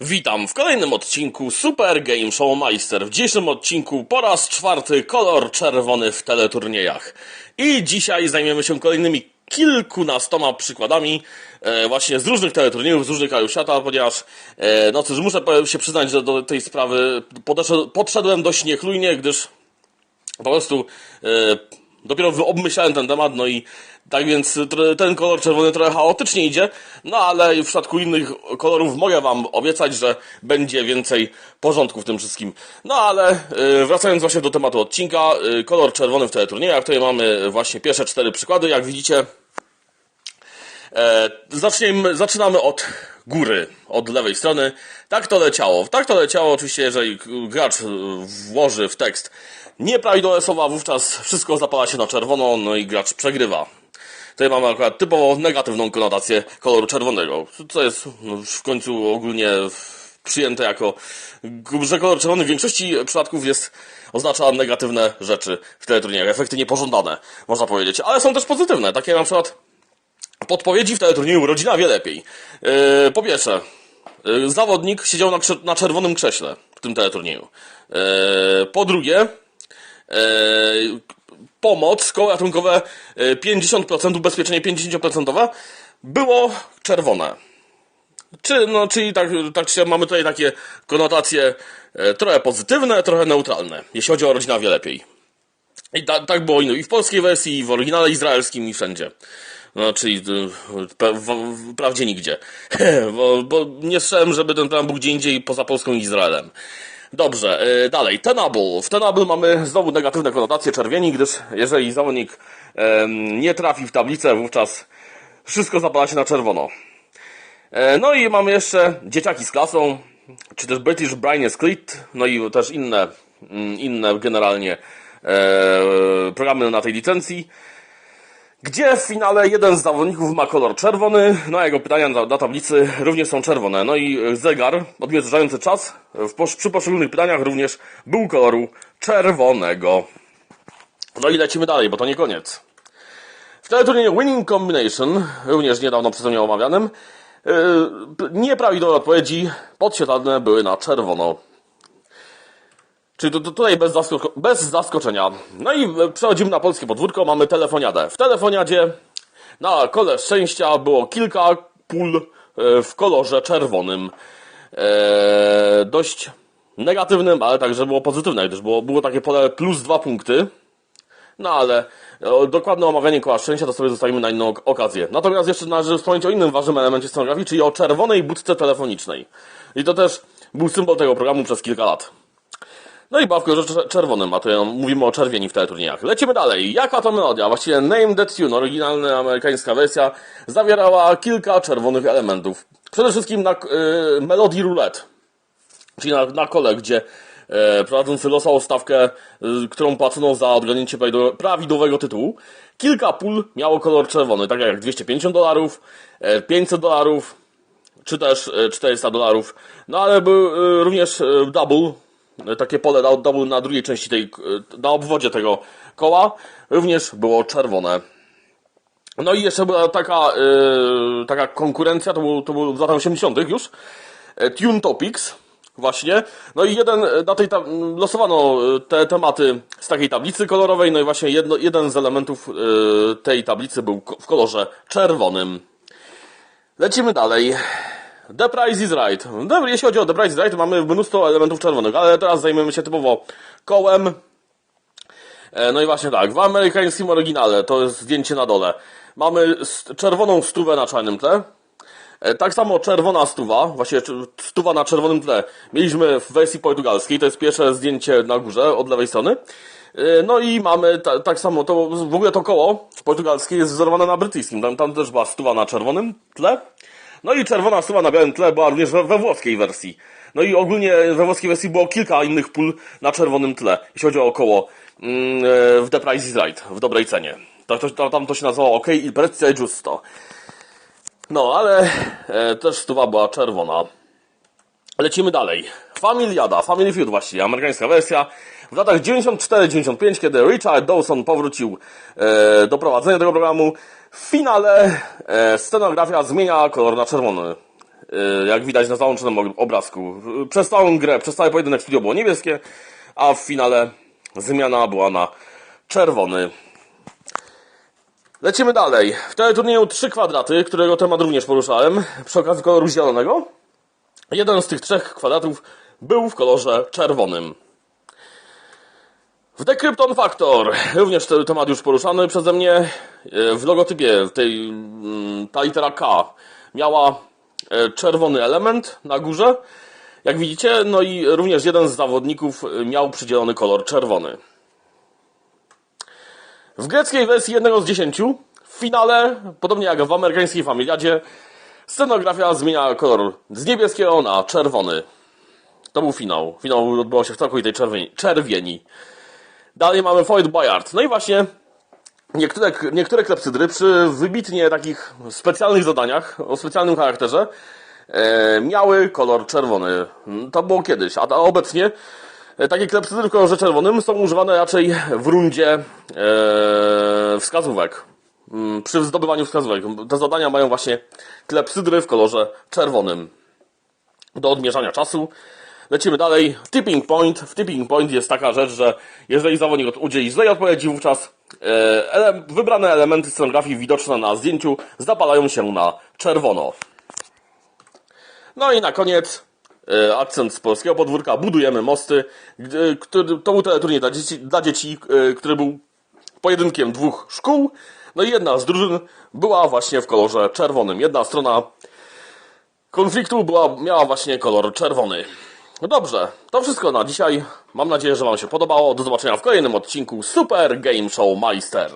Witam w kolejnym odcinku Super Game Show Meister. W dzisiejszym odcinku po raz czwarty kolor czerwony w teleturniejach. I dzisiaj zajmiemy się kolejnymi kilkunastoma przykładami e, właśnie z różnych teleturniejów, z różnych krajów świata, ponieważ e, no cóż, muszę się przyznać, że do tej sprawy podeszedł, podszedłem dość niechlujnie, gdyż po prostu e, dopiero obmyślałem ten temat, no i tak więc ten kolor czerwony trochę chaotycznie idzie, no ale w przypadku innych kolorów mogę wam obiecać, że będzie więcej porządku w tym wszystkim. No ale e, wracając właśnie do tematu odcinka, e, kolor czerwony w teleturniejach, tutaj mamy właśnie pierwsze cztery przykłady, jak widzicie. E, zaczniemy, zaczynamy od góry, od lewej strony. Tak to leciało. Tak to leciało, oczywiście, jeżeli gracz włoży w tekst nieprawidłowe słowa, wówczas wszystko zapala się na czerwono, no i gracz przegrywa. Tutaj mamy akurat typowo negatywną konotację koloru czerwonego, co jest no, w końcu ogólnie przyjęte jako, że kolor czerwony w większości przypadków jest, oznacza negatywne rzeczy w teleturniejach, efekty niepożądane, można powiedzieć, ale są też pozytywne, takie na przykład podpowiedzi w teleturnieju Rodzina wie lepiej. Yy, po pierwsze, yy, zawodnik siedział na, na czerwonym krześle w tym teleturnieju. Yy, po drugie, pomoc, koło ratunkowe yy, 50%, ubezpieczenie 50% było czerwone. Czy, no, czyli tak, tak czy mamy tutaj takie konotacje e, trochę pozytywne, trochę neutralne, jeśli chodzi o rodzina wie lepiej. I ta, tak było i w polskiej wersji, i w oryginale izraelskim, i wszędzie. No, czyli w, wprawdzie nigdzie. bo, bo nie słyszałem, żeby ten plan był gdzie indziej poza Polską i Izraelem. Dobrze, y, dalej. Tenable. W Tenable mamy znowu negatywne konotacje czerwieni, gdyż jeżeli zawodnik nie trafi w tablicę, wówczas wszystko zapala się na czerwono. E, No i mamy jeszcze dzieciaki z klasą, czy też British Brain Clit, no i też inne, mm, inne generalnie e, programy na tej licencji, gdzie w finale jeden z zawodników ma kolor czerwony, no a jego pytania na, na tablicy również są czerwone. No i zegar odmierzający czas w, przy poszczególnych pytaniach również był koloru czerwonego. No i lecimy dalej, bo to nie koniec. W teleturnieju Winning Combination, również niedawno przeze mnie omawianym, yy, nieprawidłowe odpowiedzi podświetlane były na czerwono. Czyli to, to tutaj bez, bez zaskoczenia. No i przechodzimy na polskie podwórko, mamy telefoniadę. W telefoniadzie na kole szczęścia było kilka pól e, w kolorze czerwonym. E, dość negatywnym, ale także było pozytywne, gdyż było, było takie pole plus dwa punkty. No ale dokładne omawianie koła szczęścia to sobie zostawimy na inną ok- okazję. Natomiast jeszcze należy wspomnieć o innym ważnym elemencie scenografii, czyli o czerwonej budce telefonicznej. I to też był symbol tego programu przez kilka lat. No i bawkę że czerwonym, a to mówimy o czerwieni w teleturniejach. Lecimy dalej. Jaka to melodia? Właściwie Name That Tune, oryginalna amerykańska wersja, zawierała kilka czerwonych elementów. Przede wszystkim na y, melodii roulette, czyli na, na kole, gdzie e, prowadzący losał stawkę, y, którą płacono za odgadnięcie prawidłowe- prawidłowego tytułu. Kilka pól miało kolor czerwony, tak jak 250 dolarów, e, 500 dolarów, czy też e, 400 dolarów. No ale był e, również e, double, e, takie pole double na drugiej części tej, e, na obwodzie tego koła, również było czerwone. No i jeszcze była taka, e, taka konkurencja, to był, to był w latach 80. już, e, Tune Topics, właśnie. No i jeden, na tej losowano te tematy z takiej tablicy kolorowej, no i właśnie jedno, jeden z elementów e, tej tablicy był w kolorze czerwonym. Lecimy dalej. The Price is Right. Dobra, jeśli chodzi o The Price is Right, to mamy mnóstwo elementów czerwonych, ale teraz zajmiemy się typowo kołem. E, No i właśnie tak, w amerykańskim oryginale, to jest zdjęcie na dole, mamy czerwoną stówę na czarnym tle. E, Tak samo czerwona stuwa, właśnie stuwa na czerwonym tle, mieliśmy w wersji portugalskiej, to jest pierwsze zdjęcie na górze od lewej strony. E, No i mamy ta, tak samo, to w ogóle to koło portugalskie jest wzorowane na brytyjskim, tam, tam też była stuwa na czerwonym tle. No i czerwona stuwa na białym tle była również we, we włoskiej wersji. No i ogólnie we włoskiej wersji było kilka innych pól na czerwonym tle, jeśli chodzi o koło mm, e, w The Price is Right, w dobrej cenie. To, to, tam to się nazywało OK il prezzo è giusto. No, ale e, też stuwa była czerwona. Lecimy dalej. Familiada, Family Feud właściwie, amerykańska wersja. W latach 94-95, kiedy Richard Dawson powrócił e, do prowadzenia tego programu, w finale e, scenografia zmienia kolor na czerwony. y, jak widać na załączonym ob- obrazku. Przez całą grę, przez cały pojedynek studio było niebieskie, a w finale zmiana była na czerwony. Lecimy dalej. W teleturnieju trzy kwadraty, którego temat również poruszałem, przy okazji koloru zielonego. Jeden z tych trzech kwadratów był w kolorze czerwonym. W Decrypton Factor, również temat już poruszany przeze mnie, e, w logotypie tej, mm, ta litera K miała e, czerwony element na górze, jak widzicie, no i również jeden z zawodników e, miał przydzielony kolor czerwony. W greckiej wersji jednego z dziesięciu, w finale, podobnie jak w amerykańskiej familiadzie, scenografia zmienia kolor z niebieskiego na czerwony. To był finał. Finał odbywał się w całkowitej czerwieni. czerwieni. Dalej mamy Floyd Boyard. No i właśnie niektóre, niektóre klepsydry przy wybitnie takich specjalnych zadaniach o specjalnym charakterze e, miały kolor czerwony. To było kiedyś, a, a obecnie e, takie klepsydry w kolorze czerwonym są używane raczej w rundzie e, wskazówek. Mm, Przy zdobywaniu wskazówek. Te zadania mają właśnie klepsydry w kolorze czerwonym do odmierzania czasu. Lecimy dalej. Tipping point. W tipping point jest taka rzecz, że jeżeli zawodnik od- udzieli złej odpowiedzi, wówczas e, ele wybrane elementy scenografii widoczne na zdjęciu zapalają się na czerwono. No i na koniec e, akcent z polskiego podwórka. Budujemy mosty. To był teleturniej dla dzieci, dla dzieci e, który był pojedynkiem dwóch szkół. No i jedna z drużyn była właśnie w kolorze czerwonym. Jedna strona konfliktu była, miała właśnie kolor czerwony. No dobrze, to wszystko na dzisiaj. Mam nadzieję, że Wam się podobało. Do zobaczenia w kolejnym odcinku Super Game Show Meister.